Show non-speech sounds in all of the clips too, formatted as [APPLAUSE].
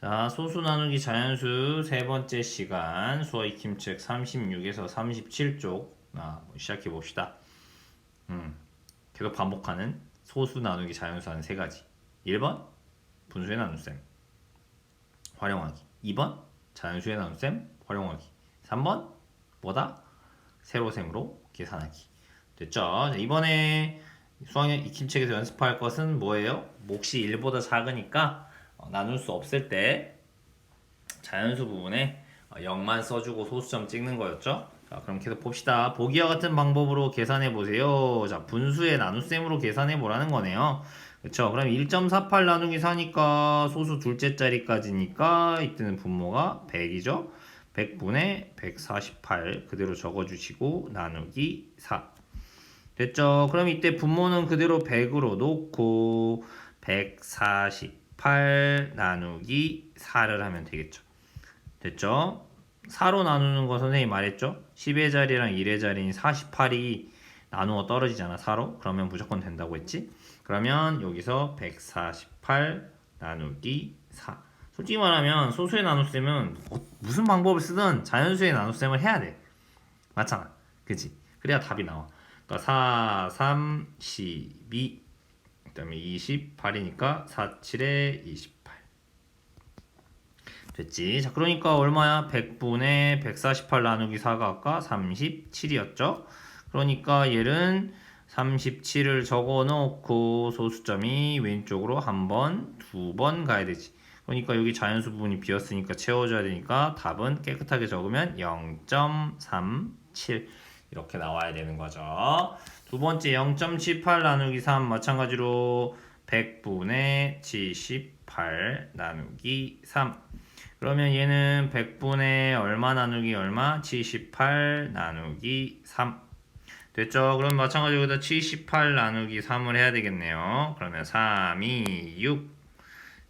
자, 소수 나누기 자연수 세 번째 시간 수어 익힘책 36에서 37쪽 아, 시작해 봅시다. 음, 계속 반복하는 소수 나누기 자연수 한 세 가지. 1번 분수의 나눗셈 활용하기. 2번 자연수의 나눗셈 활용하기. 3번 뭐다? 세로셈으로 계산하기. 됐죠? 자, 이번에 수학의 익힘책에서 연습할 것은 뭐예요? 몫이 1보다 작으니까 어, 나눌 수 없을 때 자연수 부분에 어, 0만 써주고 소수점 찍는 거였죠? 자, 그럼 계속 봅시다. 보기와 같은 방법으로 계산해 보세요. 자, 분수의 나눗셈으로 계산해 보라는 거네요. 그렇죠? 그럼 1.48 나누기 4니까 소수 둘째 자리까지니까 이때는 분모가 100이죠? 100분의 148 그대로 적어주시고 나누기 4 됐죠? 그럼 이때 분모는 그대로 100으로 놓고 148 나누기 4를 하면 되겠죠. 됐죠? 4로 나누는 거 선생님이 말했죠? 10의 자리랑 1의 자리인 48이 나누어 떨어지잖아 4로 그러면 무조건 된다고 했지? 그러면 여기서 148 나누기 4 솔직히 말하면 소수의 나눗셈은 어- 무슨 방법을 쓰든 자연수의 나눗셈을 해야 돼 맞잖아 그지? 그래야 답이 나와 그러니까 4, 3, 12 그다음에 28이니까 4, 7에 28 됐지? 자 그러니까 얼마야? 100분의 148 나누기 4가 아까 37이었죠? 그러니까 얘는 37을 적어 놓고 소수점이 왼쪽으로 한 번, 두 번 가야 되지. 그러니까 여기 자연수 부분이 비었으니까 채워줘야 되니까 답은 깨끗하게 적으면 0.37 이렇게 나와야 되는 거죠. 두 번째 0.78 나누기 3 마찬가지로 100분의 78 나누기 3 그러면 얘는 100분의 얼마 나누기 얼마? 78 나누기 3 됐죠? 그럼 마찬가지로 여기다 78 나누기 3을 해야 되겠네요. 그러면 3, 2, 6,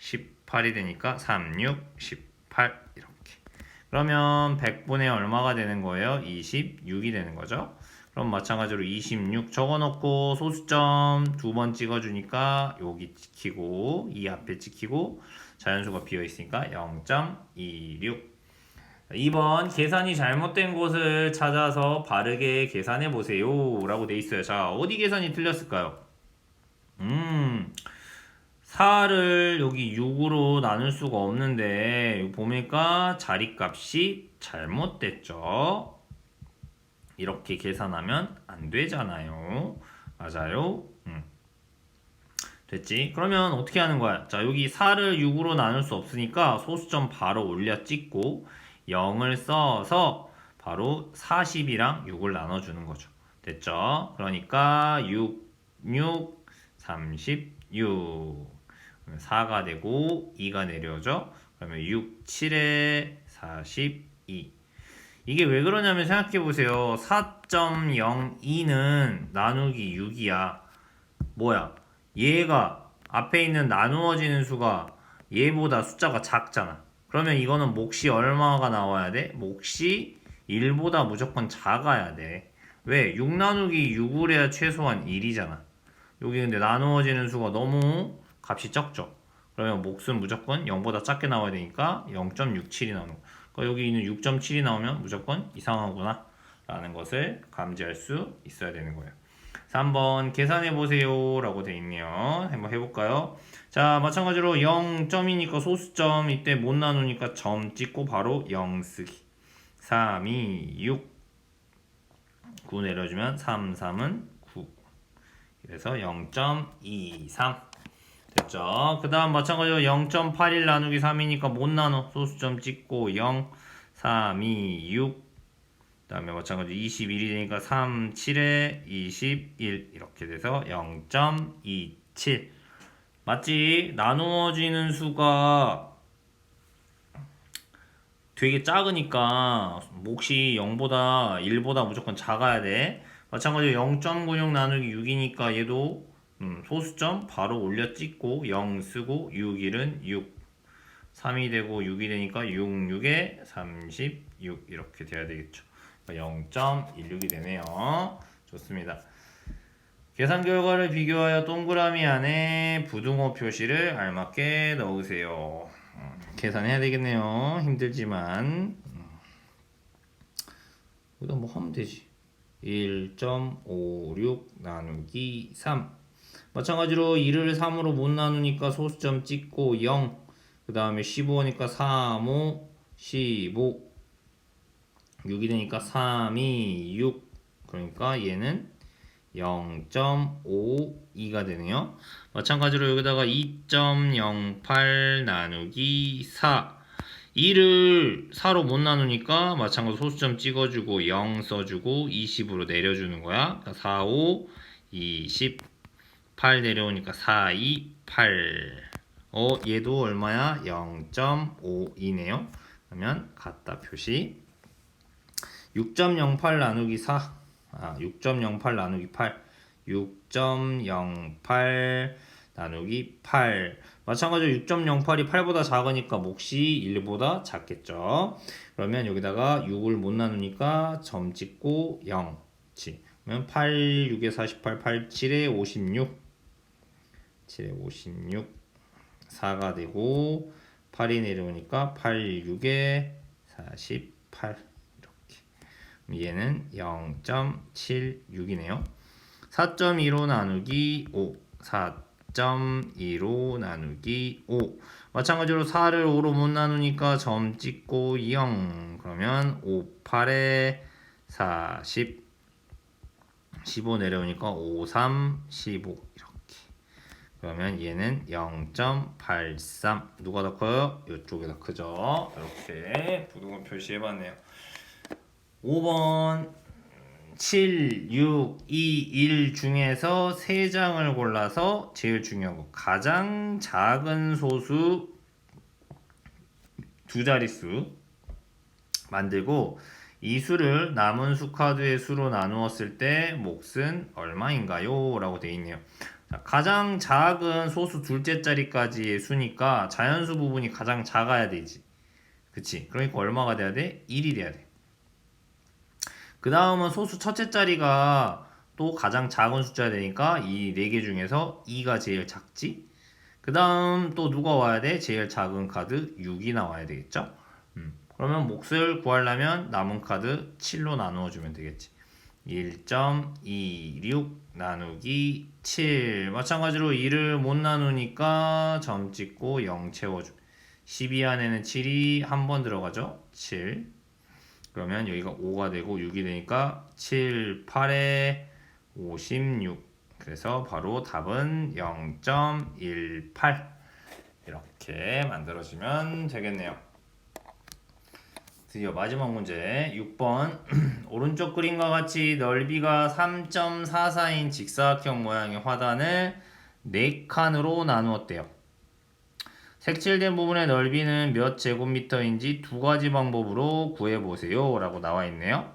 18이 되니까 3, 6, 18 이렇게. 그러면 100분의 얼마가 되는 거예요? 26이 되는 거죠? 그럼 마찬가지로 26 적어놓고 소수점 두 번 찍어주니까 여기 찍히고 이 앞에 찍히고 자연수가 비어있으니까 0.26 2번 계산이 잘못된 곳을 찾아서 바르게 계산해 보세요 라고 돼 있어요. 자 어디 계산이 틀렸을까요? 음 4를 여기 6으로 나눌 수가 없는데 보니까 자리값이 잘못됐죠 이렇게 계산하면 안 되잖아요 맞아요 음. 됐지 그러면 어떻게 하는 거야 자 여기 4를 6으로 나눌 수 없으니까 소수점 바로 올려 찍고 0을 써서 바로 40이랑 6을 나눠주는 거죠. 됐죠? 그러니까 6, 6, 36. 4가 되고 2가 내려오죠? 그러면 6, 7에 42. 이게 왜 그러냐면 생각해 보세요. 4.02는 나누기 6이야. 뭐야? 얘가 앞에 있는 나누어지는 수가 얘보다 숫자가 작잖아. 그러면 이거는 몫이 얼마가 나와야 돼? 몫이 1보다 무조건 작아야 돼. 왜? 6 나누기 6을 해야 최소한 1이잖아. 여기 근데 나누어지는 수가 너무 값이 적죠. 그러면 몫은 무조건 0보다 작게 나와야 되니까 0.67이 나오는 거. 그러니까 여기 있는 6.7이 나오면 무조건 이상하구나. 라는 것을 감지할 수 있어야 되는 거예요. 3번 계산해 보세요 라고 돼 있네요. 한번 해볼까요? 자 마찬가지로 0점이니까 소수점 이때 못 나누니까 점 찍고 바로 0 쓰기 3, 2, 6 9 내려주면 3, 3은 9 그래서 0.23 됐죠? 그 다음 마찬가지로 0.81 나누기 3이니까 못 나눠. 소수점 찍고 0 3, 2, 6그 다음에 마찬가지로 21이 되니까 3, 7에 21 이렇게 돼서 0.27 맞지? 나누어지는 수가 되게 작으니까 몫이 0보다 1보다 무조건 작아야 돼. 마찬가지로 0.96 나누기 6이니까 얘도 음, 소수점 바로 올려 찍고 0 쓰고 6, 1은 6 3이 되고 6이 되니까 6, 6에 36 이렇게 돼야 되겠죠 0.16이 되네요. 좋습니다. 계산 결과를 비교하여 동그라미 안에 부등호 표시를 알맞게 넣으세요. 음, 계산해야 되겠네요. 힘들지만 음. 여기다 뭐 하면 되지. 1.56 나누기 3 마찬가지로 2를 3으로 못 나누니까 소수점 찍고 0 그 다음에 15니까 3, 5, 15 6이 되니까 3, 2, 6 그러니까 얘는 0.52가 되네요. 마찬가지로 여기다가 2.08 나누기 4 2를 4로 못 나누니까 마찬가지로 소수점 찍어주고 0 써주고 20으로 내려주는 거야. 그러니까 4, 5, 20, 8 내려오니까 4, 2, 8. 어, 얘도 얼마야? 0.52네요. 그러면 갖다 표시. 6.08 나누기 4. 아, 6.08 나누기 8. 6.08 나누기 8. 마찬가지로 6.08이 8보다 작으니까 몫이 1보다 작겠죠. 그러면 여기다가 6을 못 나누니까 점 찍고 0. 치. 그러면 8, 6에 48, 8, 7에 56. 7에 56. 4가 되고 8이 내려오니까 8, 6에 48. 이렇게. 얘는 0.76이네요. 4.25 나누기 5. 4.25 나누기 5. 마찬가지로 4를 5로 못 나누니까 점 찍고 0. 그러면 5, 8에 40. 15 내려오니까 5, 3, 15. 그러면 얘는 0.83. 누가 더 커요? 이쪽이 더 크죠? 이렇게 부등호 표시해봤네요. 5번 7, 6, 2, 1 중에서 3장을 골라서 제일 중요한 거 가장 작은 소수 두 자릿수 만들고 이 수를 남은 수 카드의 수로 나누었을 때 몫은 얼마인가요? 라고 되어 있네요. 자, 가장 작은 소수 둘째 자리까지의 수니까 자연수 부분이 가장 작아야 되지. 그치? 그러니까 얼마가 돼야 돼? 1이 돼야 돼. 그 다음은 소수 첫째 자리가 또 가장 작은 숫자 되니까 이 네 개 중에서 2가 제일 작지. 그 다음 또 누가 와야 돼? 제일 작은 카드 6이 나와야 되겠죠? 음. 그러면 몫을 구하려면 남은 카드 7로 나누어 주면 되겠지. 1.26 나누기 7 마찬가지로 2를 못 나누니까 점 찍고 0 채워줘 12 안에는 7이 한 번 들어가죠? 7 그러면 여기가 5가 되고 6이 되니까 7, 8에 56 그래서 바로 답은 0.18 이렇게 만들어주면 되겠네요 드디어 마지막 문제 6번 [CLEARS THROAT] 오른쪽 그림과 같이 넓이가 3.44인 직사각형 모양의 화단을 4칸으로 나누었대요. 색칠된 부분의 넓이는 몇 제곱미터인지 두 가지 방법으로 구해보세요 라고 나와 있네요.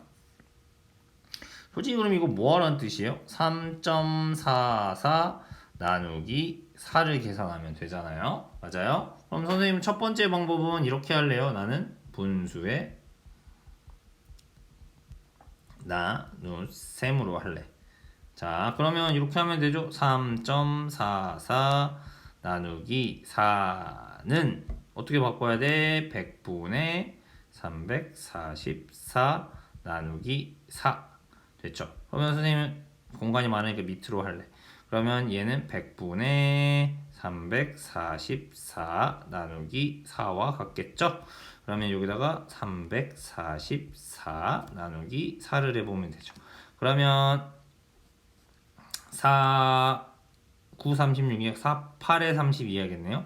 솔직히 그럼 이거 뭐하라는 뜻이에요? 3.44 나누기 4를 계산하면 되잖아요. 맞아요? 그럼 선생님 첫 번째 방법은 이렇게 할래요. 나는 분수의 나눗셈으로 할래. 자, 그러면 이렇게 하면 되죠. 3.44 나누기 4는 어떻게 바꿔야 돼? 100분의 344 나누기 4 됐죠? 그러면 선생님 공간이 많으니까 밑으로 할래. 그러면 얘는 100분의 344 나누기 4와 같겠죠? 그러면 여기다가 344 나누기 4를 해보면 되죠. 그러면 4, 9, 36이 4, 8에 32 하겠네요.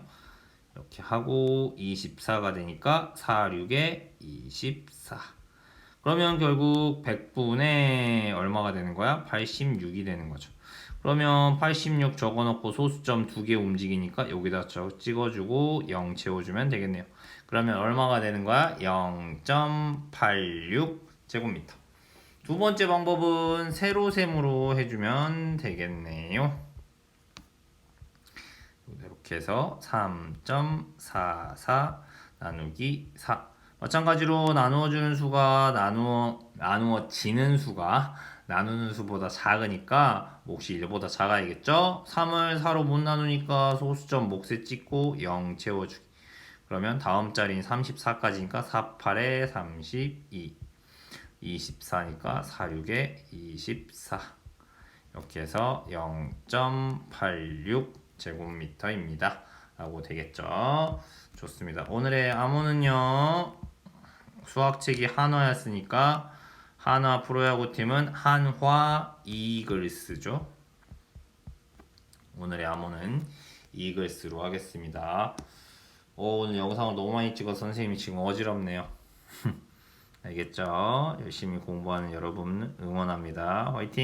이렇게 하고 24가 되니까 4, 6에 24. 그러면 결국 100분의 얼마가 되는 거야? 86이 되는 거죠. 그러면 86 적어놓고 소수점 두 개 움직이니까 여기다 찍어주고 0 채워주면 되겠네요. 그러면 얼마가 되는 거야? 0.86 제곱미터. 두 번째 방법은 세로셈으로 해주면 되겠네요. 이렇게 해서 3.44 나누기 4. 마찬가지로 나누어주는 수가 나누어, 나누어지는 수가 나누는 수보다 작으니까 몫이 1보다 작아야겠죠? 3을 4로 못 나누니까 소수점 몫에 찍고 0 채워주기. 그러면 다음 자리인 34까지니까 48에 32 24니까 46에 24 이렇게 해서 0.86 제곱미터입니다. 라고 되겠죠? 좋습니다. 오늘의 암호는요 수학책이 한화였으니까 한화 프로야구 팀은 한화 이글스죠? 오늘의 암호는 이글스로 하겠습니다 오, 오늘 영상을 너무 많이 찍어서 선생님이 지금 어지럽네요 [LAUGHS] 알겠죠? 열심히 공부하는 여러분 응원합니다. 화이팅!